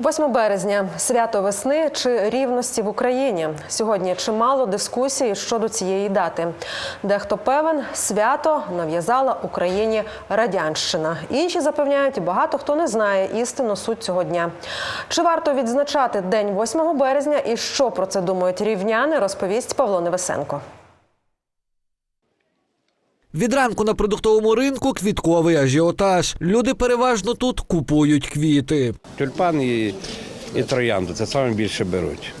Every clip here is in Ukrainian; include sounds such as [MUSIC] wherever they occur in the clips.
8 березня свято весни чи рівності в Україні. Сьогодні чимало дискусій щодо цієї дати. Дехто певен, свято нав'язала Україні радянщина. Інші запевняють, багато хто не знає істинну суть цього дня. Чи варто відзначати день 8 березня і що про це думають рівняни, розповість Павло Невесенко. Від ранку на продуктовому ринку квітковий ажіотаж. Люди переважно тут купують квіти. Тюльпан і, і троянду це саме більше беруть.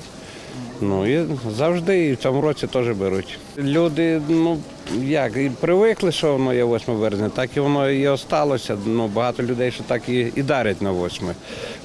Ну і завжди і в цьому році теж беруть. Люди, ну як, і привикли, що воно є 8 березня, так і воно і осталося. Ну, багато людей, що так і, і дарять на 8.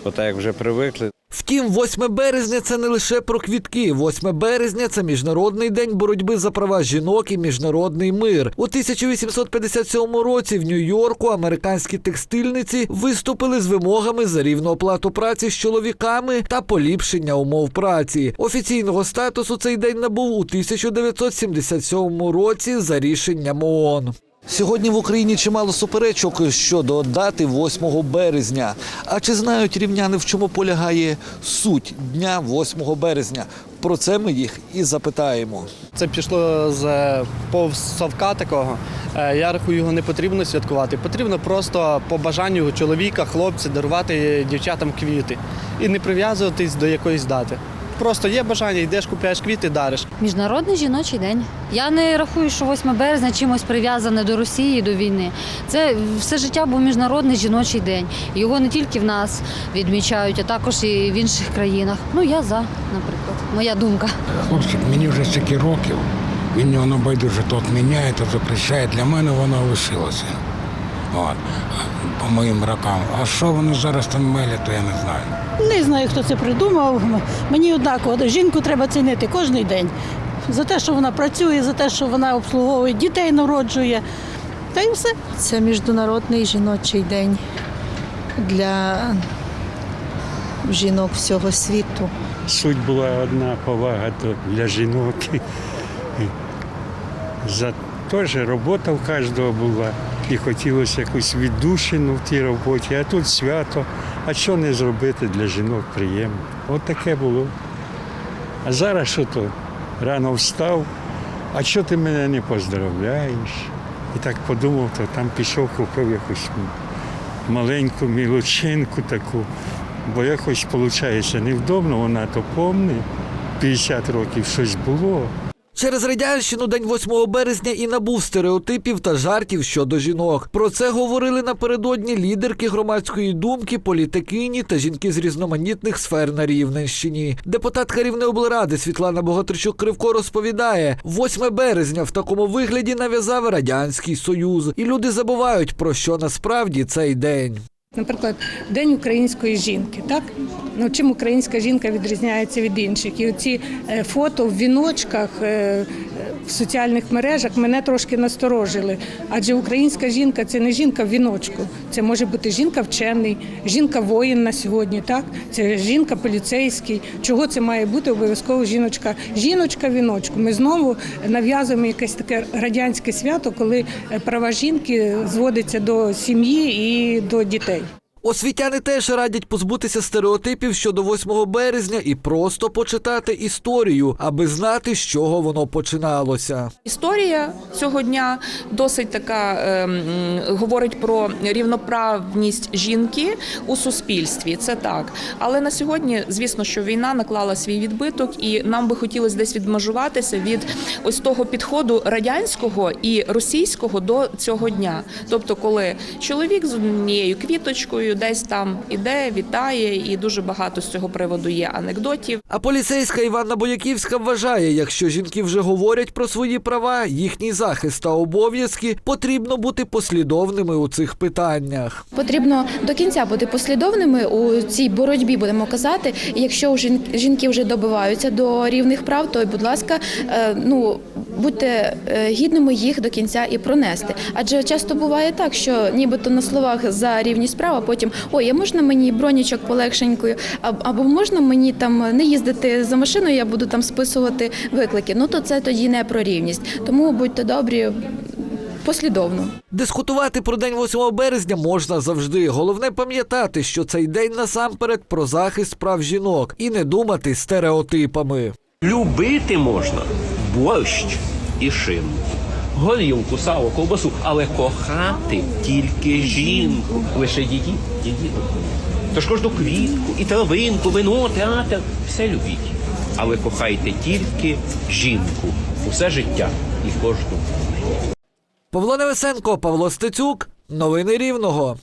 Отак як вже привикли. Втім, 8 березня це не лише про квітки. 8 березня це міжнародний день боротьби за права жінок і міжнародний мир. У 1857 році в Нью-Йорку американські текстильниці виступили з вимогами за рівну оплату праці з чоловіками та поліпшення умов праці. Офіційного статусу цей день набув у 1977 році за рішенням ООН. Сьогодні в Україні чимало суперечок щодо дати 8 березня. А чи знають рівняни, в чому полягає суть дня 8 березня? Про це ми їх і запитаємо. Це пішло з повз такого. Е, Я рахую, його не потрібно святкувати. Потрібно просто по бажанню чоловіка, хлопця дарувати дівчатам квіти і не прив'язуватись до якоїсь дати. Просто є бажання, йдеш, купляєш квіти, дариш. Міжнародний жіночий день. Я не рахую, що 8 березня чимось прив'язане до Росії, до війни. Це все життя був міжнародний жіночий день. Його не тільки в нас відмічають, а також і в інших країнах. Ну я за, наприклад. Моя думка. Хлопчик, мені вже стільки років, він воно байдуже то відміняє, то запрещає. Для мене воно лишилося. От. По моїм рокам. А що вони зараз там мелять, то я не знаю. Не знаю, хто це придумав. Мені однаково. Жінку треба цінити кожен день. За те, що вона працює, за те, що вона обслуговує дітей, народжує. Та й все. Це міжнародний жіночий день для жінок всього світу. Суть була одна повага для жінок. [LAUGHS] За теж робота в кожного була. І хотілося якусь віддушину в тій роботі, а тут свято. А що не зробити для жінок приємно? От таке було. А зараз що то? Рано встав, а що ти мене не поздравляєш? І так подумав, то там пішов, купив якусь маленьку мілочинку таку, бо якось виходить невдобно, вона то помне. 50 років щось було. Через радянщину день 8 березня і набув стереотипів та жартів щодо жінок. Про це говорили напередодні лідерки громадської думки, політикині та жінки з різноманітних сфер на Рівненщині. Депутатка Рівнеоблради Світлана Богатирчук Кривко розповідає: 8 березня в такому вигляді нав'язав радянський союз, і люди забувають про що насправді цей день. Наприклад, День української жінки, так? Ну, чим українська жінка відрізняється від інших? І оці е, фото в віночках е, в соціальних мережах мене трошки насторожили. Адже українська жінка це не жінка в віночку. Це може бути жінка вчений, жінка воїн на сьогодні, так? Це жінка поліцейський. Чого це має бути обов'язково жіночка? Жіночка в віночку. Ми знову нав'язуємо якесь таке радянське свято, коли е, права жінки зводяться до сім'ї і до дітей. Освітяни теж радять позбутися стереотипів щодо 8 березня і просто почитати історію, аби знати, з чого воно починалося. Історія цього дня досить така ем, говорить про рівноправність жінки у суспільстві. Це так. Але на сьогодні, звісно, що війна наклала свій відбиток, і нам би хотілося десь відмежуватися від ось того підходу радянського і російського до цього дня. Тобто, коли чоловік з однією квіточкою десь там іде, вітає, і дуже багато з цього приводу є анекдотів. А поліцейська Іванна Бояківська вважає, якщо жінки вже говорять про свої права, їхній захист та обов'язки, потрібно бути послідовними у цих питаннях. Потрібно до кінця бути послідовними у цій боротьбі, будемо казати. Якщо жінки вже добиваються до рівних прав, то, будь ласка, е, ну будьте е, гідними їх до кінця і пронести. Адже часто буває так, що нібито на словах за рівність прав, а потім ой, а можна мені бронічок полегшенькою, або можна мені там не їздити за машиною, я буду там списувати виклики. Ну то це тоді не про рівність. Тому будьте добрі, послідовно. Дискутувати про день 8 березня можна завжди. Головне пам'ятати, що цей день насамперед про захист прав жінок і не думати стереотипами. Любити можна борщ і шинку, горілку, сало, ковбасу, але кохати тільки жінку, лише її, її. Тож кожну квітку, і травинку, вино, театр, все любіть. Але кохайте тільки жінку, усе життя і кожну. Павло Невесенко, Павло Стецюк. Новини Рівного.